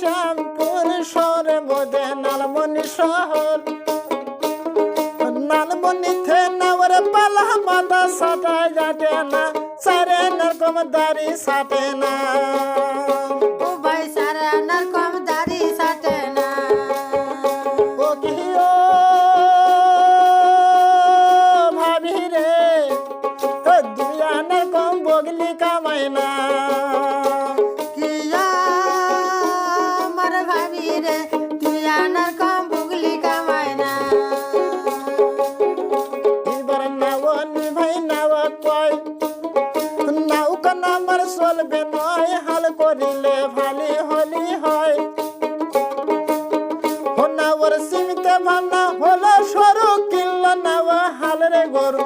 শ্যামপুর, শহরের মধ্যে নালমনি শহর। নালমনি থেনাওয়ার পালা মাথা যাটে না, সারে নরকম দাড়ি সাটে না। কয় নাউকা নামার চলবে নয় হাল করিলে হয়। হলো সরু কিল্ল নাওয়া হাল গরু।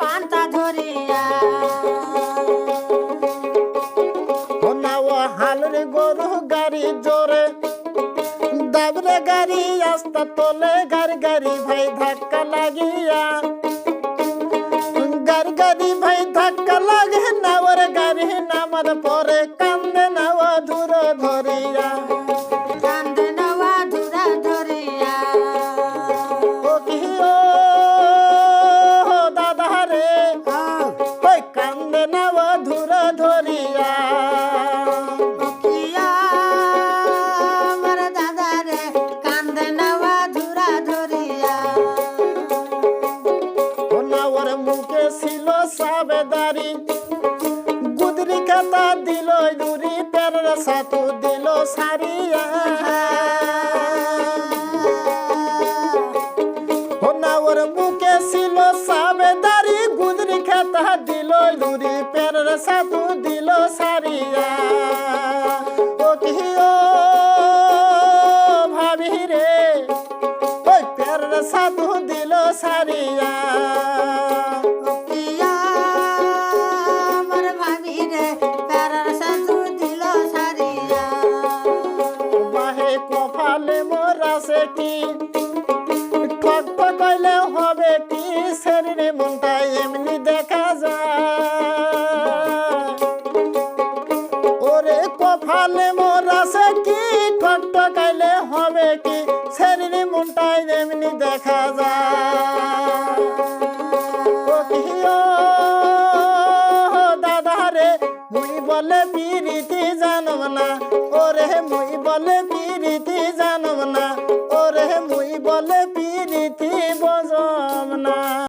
পান্তা ধরিয়া। ও নাওয়া হাল রে গরু গাড়ি জোরে। দাবরে গাড়ি আস্তা তোলে, গাড়ি গাড়ি ভাই ধাক্কা লাগিয়া। গাড়ি গাড়ি ভাই ধাক্কা লাগে, নাওয়ার গাড়ি নামার পরে কান্দে দূর ধরিয়া। কান্দে সাবেদারি গুদরি খাতা দিল দুরি পের সাতু দিল, সারিয়া। ও নাওয়ার মুখে ছিল সাবেদারি, গুদরি খাতা দিল দুরি পের সাতু দিল, সারিয়া। ও কি ভাবি রে ওই পের দিল, সারিয়া। কি? ঠক ঠকাইলে হবে কি শরীরে মনটা? এমনি দেখা যায়। ওরে কপালে মোরাছে কি? ঠক ঠকাইলে হবে কি শরীরে মনটা? এমনি দেখা যায়। বলে পিরিতি জানব না। ওরে মুই বলে পিরিতি জানব না। মুই বলে পিরিতি বজম না।